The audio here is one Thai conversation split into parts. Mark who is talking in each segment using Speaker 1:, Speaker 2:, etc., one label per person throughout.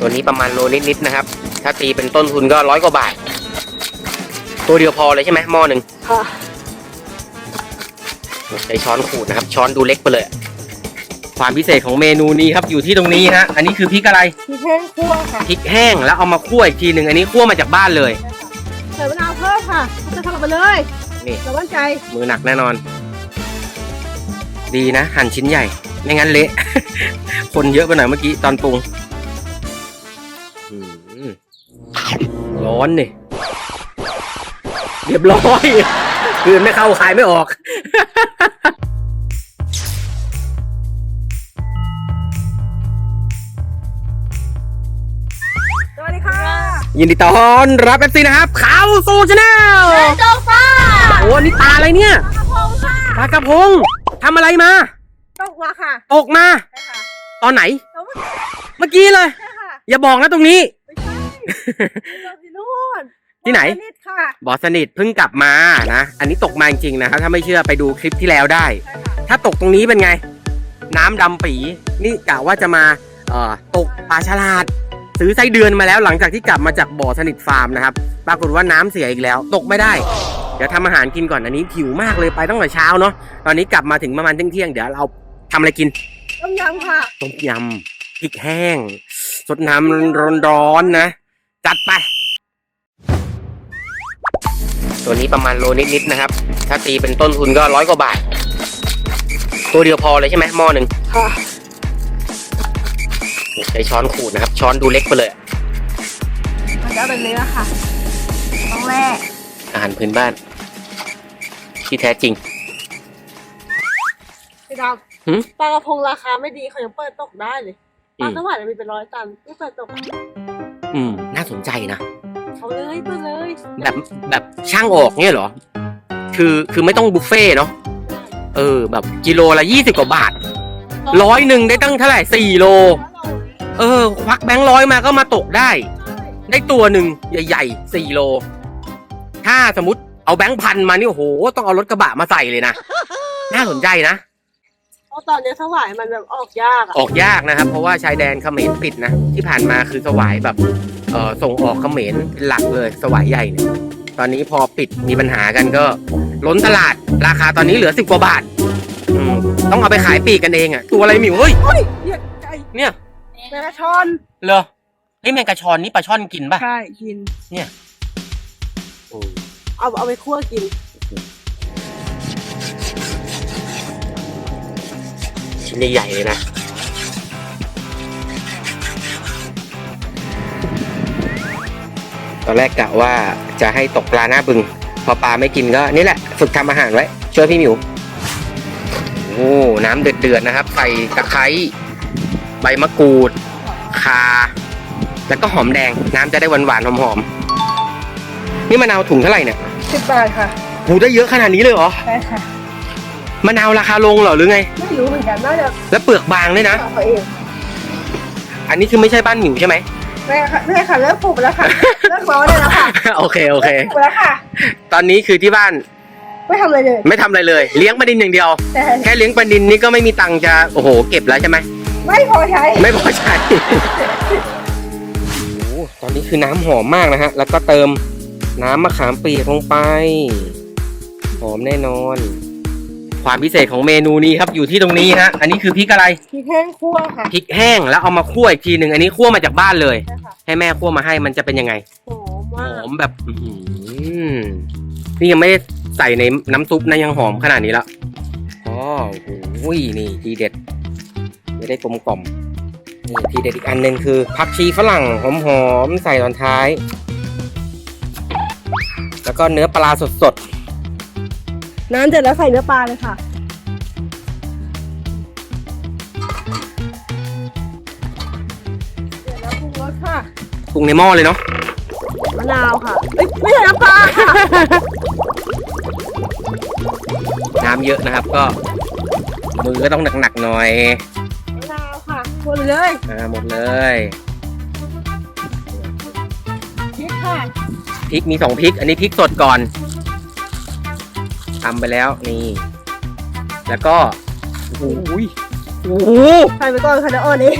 Speaker 1: ตัวนี้ประมาณโลนิดๆนะครับ ถ้าตีเป็นต้นทุนก็ร้อยกว่าบาท ตัวเดียวพอเลยใช่ไหมหม้อหนึ่ง
Speaker 2: ค่ะ
Speaker 1: ใช้ช้อนขูดนะครับ ช้อนดูเล็กไปเลย ความพิเศษของเมนูนี้ครับอยู่ที่ตรงนี้ฮะอันนี้คือพริกอะไร
Speaker 2: มีแห้งคั่วค่ะ
Speaker 1: พริกแห้งแล้วเอามาคั่วอีกทีหนึ่งอันนี้คั่วมาจากบ้านเลย
Speaker 2: ใส่มะนาวเพิ่มค่ะจะทำไปเลย
Speaker 1: นี่
Speaker 2: เรามั่นใจ
Speaker 1: มือหนักแน่นอน ดีนะ หั่นชิ้นใหญ่ ไม่งั้นเละ คนเยอะไปหน่อยเมื่อกี้ตอนปรุง ร้อนนี่เรียบร้อยคืนไม่เข้าขายไม่ออก
Speaker 2: สวัสดีค่ะ
Speaker 1: ยินดีต้อนรับเอฟซีนะครับเข้าสู่ชาแนล
Speaker 2: โจฟ้า
Speaker 1: โอ้นี่ปลาอะไรเนี่ย
Speaker 2: กระพงค่ะ
Speaker 1: ปลากระพงทำอะไรมา
Speaker 2: ตกมาค่ะ
Speaker 1: ตกมา
Speaker 2: ใช่ค่ะ
Speaker 1: ตอนไหน
Speaker 2: แล้วมัน
Speaker 1: เมื่อกี้เลย
Speaker 2: ใช่ค่ะ
Speaker 1: อย่าบอกนะตรงนี้
Speaker 2: ไม่ใช่เรา ที่นู่น
Speaker 1: ที่ไหน
Speaker 2: นิดค่ะ
Speaker 1: บอสนิทเพิ่งกลับมานะ อันนี้ตกมาจริงๆนะครับ ถ้าไม่เชื่อไปดูคลิปที่แล้วได้
Speaker 2: ใช่ค่ะ
Speaker 1: ถ้าตกตรงนี้เป็นไง น้ำดำปี นี่กะว่าจะมาเอ่อตกปลาฉลาด ซื้อไส้เดือนมาแล้วหลังจากที่กลับมาจากบ่อสนิทฟาร์มนะครับ ปรากฏว่าน้ำเสียอีกแล้ว ตกไม่ได้ เดี๋ยวทำอาหารกินก่อนอันนี้หิวมากเลยไปตั้งแต่เช้าเนาะ ตอนนี้กลับมาถึงประมาณเที่ยงๆเดี๋ยวเราทำอะไรกิน
Speaker 2: ต้มยำค่ะ
Speaker 1: ต้มยำพริกแห้ง สดน้ำร้อนๆนะ จัดไป ตัวนี้ประมาณโลนิดๆนะครับ ถ้าตีเป็นต้นทุนก็ร้อยกว่าบาท ตัวเดียวพอเลยใช่ไหมหม้อหนึ่ง
Speaker 2: ค่ะ
Speaker 1: ใช้ช้อนขูดนะครับ ช้อนดูเล็กไปเลย
Speaker 2: มันจะเป็นเนื้อค่ะ ต้องแร่
Speaker 1: อาหารพื้นบ้าน ที่แท้จริง
Speaker 2: พี่ด
Speaker 1: หืมำ
Speaker 2: ปลากระพงราคาไม่ดีเขายังเปิดตกได้เลยป
Speaker 1: อื
Speaker 2: ลามสวายมีเป็นร้อยตันไม่เปิดตก
Speaker 1: อืม น่าสนใจนะ
Speaker 2: เขาเลยเปิดเลย
Speaker 1: แบบแบบช่างออกเนี่ยเหรอ คือคือไม่ต้องบุฟเฟ่ต์เนาะเออ แบบกิโลละยี่สิบกว่าบาทร้อยหนึ่งได้ตั้งเท่าไหร่สี่โล เออ ควักแบงค์ร้อยมาก็มาตกได้ ได้ตัวหนึ่งใหญ่ๆสี่โล ถ้าสมมติเอาแบงค์พันมานี่โอ้โหต้องเอารถกระบะมาใส่เลยนะ น่าสนใจนะ
Speaker 2: เพราะตอนนี้สวายมันแบบออกยากอะ
Speaker 1: ออกยากนะครับ เพราะว่าชายแดนเขมรปิดนะ ที่ผ่านมาคือสวายแบบ เออส่งออกเขมรเป็นหลักเลยสวายใหญ่เนี่ยตอนนี้พอปิดมีปัญหากันก็ ล้นตลาดราคาตอนนี้เหลือสิบกว่าบาทอืมต้องเอาไปขายปลีกกันเองอะตัวอะไรหมิวเฮ้ย
Speaker 2: เฮ้ยเหยียดไก่
Speaker 1: เนี่ย
Speaker 2: แมงกะชอน
Speaker 1: เหรอเฮ้ยแมงกะชอนนี่ปลาช่อนกินป่ะ
Speaker 2: ใช่กิน
Speaker 1: โอ้
Speaker 2: เอาเอาไปคั่วกิน
Speaker 1: ชิ้นใหญ่ๆเลยนะ ตอนแรกกะว่าจะให้ตกปลาหน้าบึง พอปลาไม่กินก็นี่แหละ ฝึกทำอาหารไว้ ช่วยพี่หมิวโอ้น้ำเดือดๆนะครับ ใส่ตะไคร้ใบมะกรูดคา แล้วก็หอมแดง น้ำจะได้หวานๆหอมๆนี่มะนาวถุงเท่าไหร่เนี่ย
Speaker 2: สิบบาทค่ะ
Speaker 1: หูได้เยอะขนาดนี้เลยเหรอ
Speaker 2: ใช่ค่ะ
Speaker 1: มะนาวราคาลงเหรอหรือไง
Speaker 2: ไม่รู้เหมือนกันน่าจะ
Speaker 1: แล้วเปลือกบางด้วยนะ
Speaker 2: ฝากเขาเอง
Speaker 1: อันนี้คือไม่ใช่บ้านหมิวใช่ไหม
Speaker 2: แม่ค่ะแม่ค่ะเลิกปลูกไปแล้วค่ะเลิกเมาได้แล้วค่ะ
Speaker 1: โอเคโอเค
Speaker 2: ปลูกไปแล้วค่ะ
Speaker 1: ตอนนี้คือที่บ้าน
Speaker 2: ไม่ทำอะไรเลย
Speaker 1: ไม่ทำอะไรเลย เลี้ยงปลาดินอย่างเดียว
Speaker 2: แต่
Speaker 1: แค่เลี้ยงปลาดินนี่ก็ไม่มีตังค์จะโอ้โหเก็บแล้วใช่ไหม
Speaker 2: ไม่พอใช้
Speaker 1: ไม่พอใช้ โอ้โหตอนนี้คือน้ำหอมมากนะฮะ แล้วก็เติมน้ำมะขามเปียกลงไป หอมแน่นอน ความพิเศษของเมนูนี้ครับอยู่ที่ตรงนี้ฮะ อันนี้คือพริกอะไร
Speaker 2: พริกแห้งคั่วค่ะ
Speaker 1: พริกแห้งแล้วเอามาคั่วอีกทีหนึ่งอันนี้คั่วมาจากบ้านเลย
Speaker 2: ใช่ค่ะ
Speaker 1: ให้แม่คั่วมาให้มันจะเป็นยังไง
Speaker 2: หอม
Speaker 1: ห
Speaker 2: มาก
Speaker 1: อมแบบอื้อหือนี่ยังไม่ได้ใส่ในน้ำซุปนะยังหอมขนาดนี้แล้วอ๋อโอ้โหนี่ทีเด็ดไม่ได้กลมกล่อมนี่ทีเด็ดอีกอันหนึ่งคือผักชีฝรั่งหอมๆใส่ตอนท้าย แล้วก็เนื้อปลาสด
Speaker 2: น้ำเสร็จแล้วใส่เนื้อปลาเลยค่ะ
Speaker 1: ปรุงในหม้อเลยเนาะ
Speaker 2: มะนาวค่ะเอ้ยไม่ใช่น้ำปลาค่ะ
Speaker 1: น้ำเยอะนะครับก็ มือก็ต้องหนักๆหน่อย
Speaker 2: มะนาวค่ะคนเลย
Speaker 1: อ่าหมดเลย
Speaker 2: พริกค่ะ
Speaker 1: พริกมีสองพริก อันนี้พริกสดก่อนทำไปแล้วนี่ แล้วก็โอ้โหโอ้โห
Speaker 2: ใส่ไปก่อนค่ะเดี๋ยวอ่อนเอง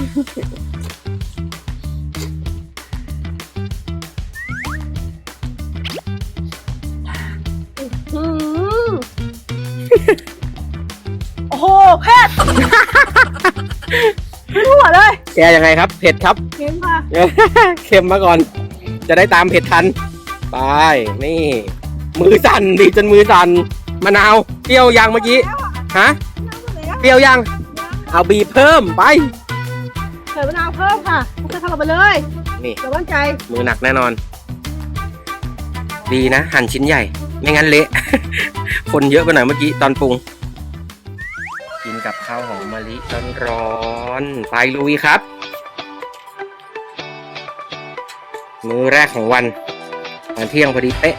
Speaker 1: แกยังไงครับ เผ็ดครับ
Speaker 2: เค็มค่ะ
Speaker 1: เค็มมาก่อน จะได้ตามเผ็ดทัน ไป นี่ มือสั่นดิจนมือสั่น มะนาว เปรี้ยวยังเมื่อกี้ ฮะ เปรี้ยวยัง เอาบีบเพิ่มไป
Speaker 2: ใส่มะนาวเพิ่มค่ะใส่เข้าไปเลย
Speaker 1: นี่
Speaker 2: เดี๋ยวมั่นใจ
Speaker 1: มือหนักแน่นอน ดีนะ หั่นชิ้นใหญ่ ไม่งั้นเละ คนเยอะไปหน่อยเมื่อกี้ตอนปรุง กินกับข้าวหอมมะลิร้อนๆไปลุยครับ มือแรกของวันตอนเที่ยงพอดีเป๊ะ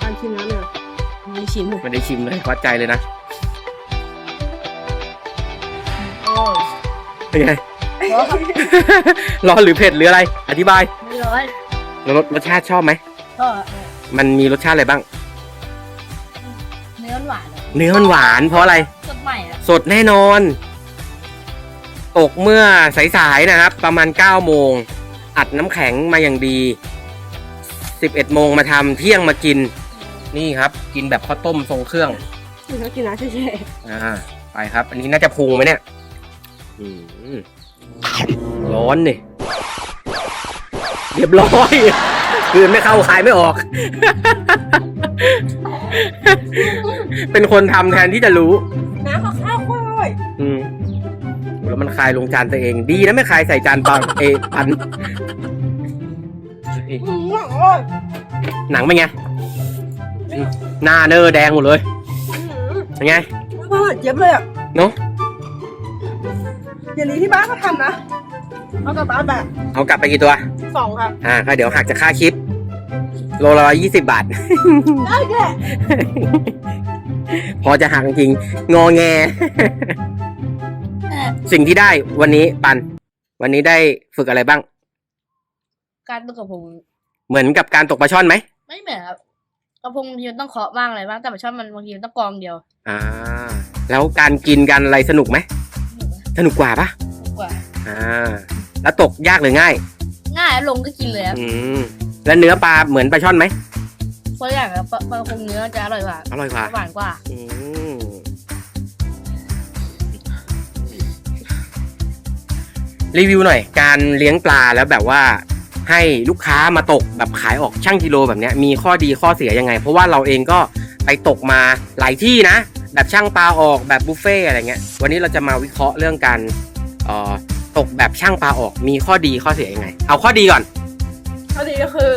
Speaker 2: การชิมแล้วเนี่ยมีชิมเลย
Speaker 1: ไม่ได้ชิมเลยวัดใจเลยนะ
Speaker 2: โอ้ย
Speaker 1: เป็นไง
Speaker 2: ร้อนครับ
Speaker 1: ร้อนหรือเผ็ดหรืออะไร อธิบาย
Speaker 2: ไม่ร้อน
Speaker 1: รสรสชาติชอบไหม
Speaker 2: ก็
Speaker 1: มันมีรสชาติอะไรบ้าง
Speaker 2: เนื้อหวาน
Speaker 1: เนื้อมันหวานเพราะอะไร
Speaker 2: สดใหม่อะ
Speaker 1: สดแน่นอน ตกเมื่อสายๆนะครับ ประมาณ 9 โมง อัดน้ำแข็งมาอย่างดี 11 โมงมาทำเที่ยงมากิน นี่ครับ กินแบบข้าวต้มทรงเครื่อง
Speaker 2: กินแล้วกินนะเฉย
Speaker 1: อ่า ไปครับ อันนี้น่าจะพุงไหมเนี่ยอืมร้อนนี่เรียบร้อย คืนไม่เข้าขายไม่ออก เป็นคนทำแทนที่จะรู้
Speaker 2: ๆน้ำกับข้าวโคตรอร่อย
Speaker 1: อืมแล้วมันคลายลงจานตัวเอง ดีนะไม่คลายใส่จานปังเอพัน
Speaker 2: อืมอร่อย
Speaker 1: หนังเป็นไงอืมหน้าเนอแดงหมดเลย
Speaker 2: อืม
Speaker 1: เป็นไง
Speaker 2: อร่อยเจี๊ยบเลยอะ
Speaker 1: เนาะ
Speaker 2: อย่างนี้ที่บ้านก็ทำนะ เอากลับบ้านแบบ
Speaker 1: เอากลับไปกี่ตัว
Speaker 2: สองครับ
Speaker 1: อ่าก็เดี๋ยวหักจากค่าคลิป โลละยี่สิบบาท
Speaker 2: ได้แค่
Speaker 1: พอจะหักจริงๆงอแง สิ่งที่ได้วันนี้ปัน วันนี้ได้ฝึกอะไรบ้าง
Speaker 3: การตกกระพง
Speaker 1: เหมือนกับการตกปลาช่อนไหม
Speaker 3: ไม่เหมือนครับกระพงบางทีมันต้องเคาะบ้างอะไรบ้างแต่ปลาช่อนมันบางทีมันต้องกองเดียว
Speaker 1: อ่า แล้วการกินกันอะไรสนุกไหม สนุกกว่าปะ
Speaker 3: กว่า
Speaker 1: อ่า แล้วตกยากหรือง่าย
Speaker 3: ง่ายแล้วลงก็กินเลยครับ
Speaker 1: อืมแล้วเนื้อปลาเหมือนปลาช่อนไหม
Speaker 3: คนละอย่างครับปลาปลากระพงเนื้อจะอร่อยกว่า
Speaker 1: อร่อยกว่า
Speaker 3: หวานกว่า
Speaker 1: อืมรีวิวหน่อย การเลี้ยงปลาแล้วแบบว่า ให้ลูกค้ามาตกแบบขายออกช่างกิโลแบบเนี้ยมีข้อดีข้อเสียยังไง เพราะว่าเราเองก็ไปตกมาหลายที่นะ แบบช่างปลาออกแบบบุฟเฟ่อะไรเงี้ยวันนี้เราจะมาวิเคราะห์เรื่องการเอ่อ ตกแบบช่างปลาออกมีข้อดีข้อเสียยังไง เอาข้อดีก่อน
Speaker 2: ข้อดีก็คือ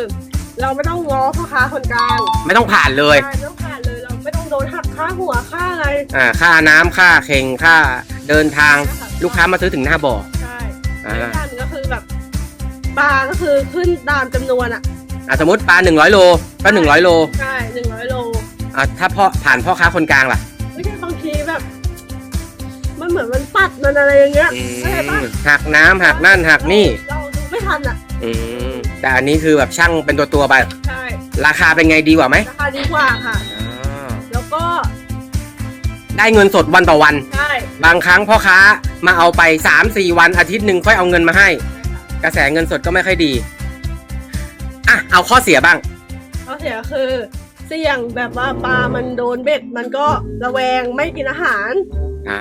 Speaker 2: เราไม่ต้องง้อพ่อค้าคนกลาง
Speaker 1: ไม่ต้องผ่านเลย
Speaker 2: ใช่ไม่ต้องผ่านเลยเราไม่ต้องโดนหักค่าหัวค่าอะไร
Speaker 1: อ่าค่าน้ำค่าเข่งค่าเดินทางลูกค้ามาซื้อถึงหน้าบ่อ
Speaker 2: ใช่
Speaker 1: อ่า
Speaker 2: อีกอย่างหนึงก็คือแบบปลาก็คือขึ้นตามจำนวนอะ
Speaker 1: อะสมมติปลา100โลก็100โล
Speaker 2: ใช่หนึ่งร้อยโล
Speaker 1: อะถ้าพ่อผ่านพ่อค้าคนกลางล่ะ
Speaker 2: ไม่ใช่บางทีแบบ มันเหมือนมันปัดมันอะไรอย่างเงี้ยเข้าใจปะ
Speaker 1: หักน้ำหักนั่นหักนี่
Speaker 2: เราดูไม่ทันอะ
Speaker 1: อืมแต่อันนี้คือแบบช่างเป็นตัวตัวๆไป
Speaker 2: ใช่
Speaker 1: ราคาเป็นไงดีกว่าไหม
Speaker 2: ราคาดีกว่าค่ะ
Speaker 1: อ่า
Speaker 2: แล้วก็
Speaker 1: ได้เงินสดวันต่อวัน
Speaker 2: ใช่
Speaker 1: บางครั้งพ่อค้ามาเอาไป 3-4 วันอาทิตย์หนึ่งค่อยเอาเงินมาให้ กระแสเงินสดก็ไม่ค่อยดี อะ เอาข้อเสียบ้าง
Speaker 2: ข้อเสียคือ เสี่ยงแบบว่าปลามันโดนเบ็ด มันก็ระแวงไม่กินอาหาร
Speaker 1: อ่า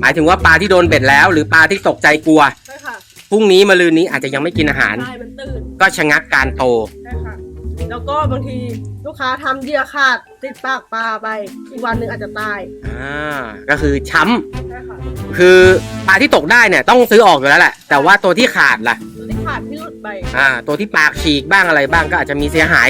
Speaker 1: หมายถึงว่าปลาที่โดนเบ็ดแล้ว หรือปลาที่ตกใจกลัว
Speaker 2: ใช่ค่ะ
Speaker 1: พรุ่งนี้มะรืนนี้อาจจะยังไม่กินอาหาร
Speaker 2: ใช่มันตื่น
Speaker 1: ก็ชะงักการโต
Speaker 2: ใช่ค่ะ แล้วก็บางทีลูกค้าทำเหยื่อขาดติดปากปลาไป อีกวันหนึ่งอาจจะตาย
Speaker 1: อ่า ก็คือช้ำ
Speaker 2: ใช่ค่ะ
Speaker 1: คือปลาที่ตกได้เนี่ยต้องซื้อออกอยู่แล้วแหละ แต่ว่าตัวที่ขาดล่ะ
Speaker 2: ตัวที่ขาดที่หลุดไป
Speaker 1: อ่า ตัวที่ปากฉีกบ้างอะไรบ้างก็อาจจะมีเสียหาย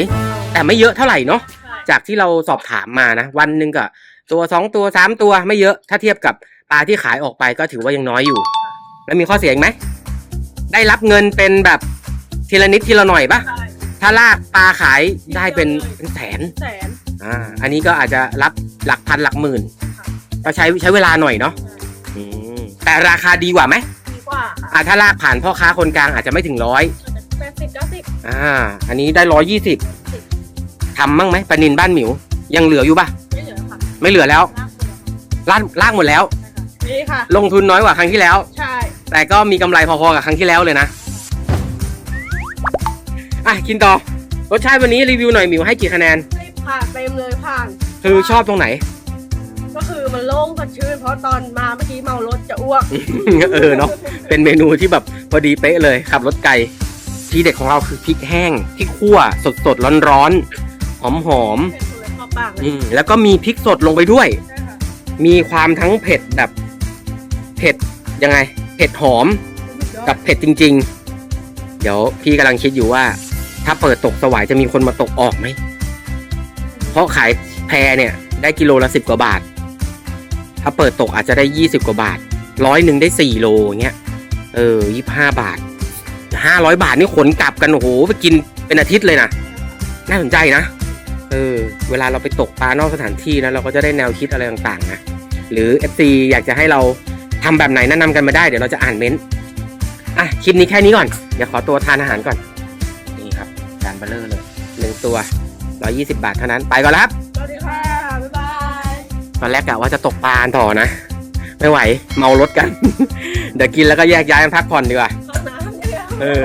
Speaker 1: แต่ไม่เยอะเท่าไหร่เนาะ
Speaker 2: ใช่
Speaker 1: จากที่เราสอบถามมานะ วันหนึ่งก็ตัวสองตัวสามตัวไม่เยอะ ถ้าเทียบกับปลาที่ขายออกไปก็ถือว่ายังน้อยอยู่ แล้วมีข้อเสียอีกไหม ได้รับเงินเป็นแบบทีละนิดทีละหน่อยปะ
Speaker 2: ใช่
Speaker 1: ถ้าลากปลาขายได้เป็นเป็นแสน
Speaker 2: แสน
Speaker 1: อ่าอันนี้ก็อาจจะรับหลักพันหลักหมื่นก็ใช้ใช้เวลาหน่อยเนาะอืมแต่ราคาดีกว่าไหม
Speaker 2: ดีกว่าค่ะ
Speaker 1: อ่าถ้าลากผ่านพ่อค้าคนกลางอาจจะไม่ถึงร้อย
Speaker 2: แปดสิบเก้าสิบ
Speaker 1: อ่า อันนี้ได้ร้อยยี่สิบ ทำมั่งไหมปลานินบ้านหมิว ยังเหลืออยู่ปะ
Speaker 2: ไม่เหลือค่ะ
Speaker 1: ไม่เหลือแล้วลากลากหมดแล้ว
Speaker 2: นี่ค่ะ
Speaker 1: ลงทุนน้อยกว่าครั้งที่แล้ว
Speaker 2: ใช่
Speaker 1: แต่ก็มีกำไรพอๆกับครั้งที่แล้วเลยนะ อะกินต่อ รสชาติวันนี้รีวิวหน่อยหมิวให้กี่คะแนน
Speaker 2: ให้ผ่านเต็มเลยผ่าน
Speaker 1: คือชอบตรงไหน
Speaker 2: ก็คือมันโล่งสดชื่น เพราะตอนมาเมื่อกี้เมารถจะอ้วก
Speaker 1: เออเนาะ เป็นเมนูที่แบบพอดีเป๊ะเลยขับรถไกล ที่เด็ดของเราคือพริกแห้งที่คั่วสดสดร้อนร้อน หอมหอม
Speaker 2: เผ็ดสุดเลยเข้าปากเล
Speaker 1: ๆ
Speaker 2: ย
Speaker 1: อืมแล้วก็มีพริกสดลงไปด้วย
Speaker 2: ใช่ค่ะ
Speaker 1: มีความทั้งเผ็ดแบบ เผ็ดยังไง เผ็ดหอม
Speaker 2: สุดยอด
Speaker 1: กับเผ็ดจริง ๆ เดี๋ยวพี่กำลังคิดอยู่ว่า ถ้าเปิดตกสวายจะมีคนมาตกออกไหม เพราะขายแพเนี่ย ได้กิโลละสิบกว่าบาท ถ้าเปิดตกอาจจะได้ยี่สิบกว่าบาท ร้อยหนึ่งได้สี่โลอย่างเงี้ย เออยี่ห้าบาท ห้าร้อยบาทนี่ขนกลับกัน โอ้โห ไปกินเป็นอาทิตย์เลยนะ น่าสนใจนะ เออเวลาเราไปตกปลานอกสถานที่นะเราก็จะได้แนวคิดอะไรต่างๆนะหรือ FC อยากจะให้เราทำแบบไหนแนะนำกันมาได้เดี๋ยวเราจะอ่านเม้นต์อะคลิปนี้แค่นี้ก่อนเดี๋ยวขอตัวทานอาหารก่อนนี่ครับจานเบลเลอร์เลยหนึ่งตัว 120 บาทเท่านั้นไปก่อนแล้วครับ
Speaker 2: สวัสดีค่ะบ๊ายบาย
Speaker 1: ตอนแรกกะว่าจะตกปลาต่อนะ ไม่ไหวเมารถกัน เดี๋ยวกินแล้วก็แยกย้ายกันพักผ่อนดีกว่า
Speaker 2: เข้าน้ำเนี่ย
Speaker 1: เออ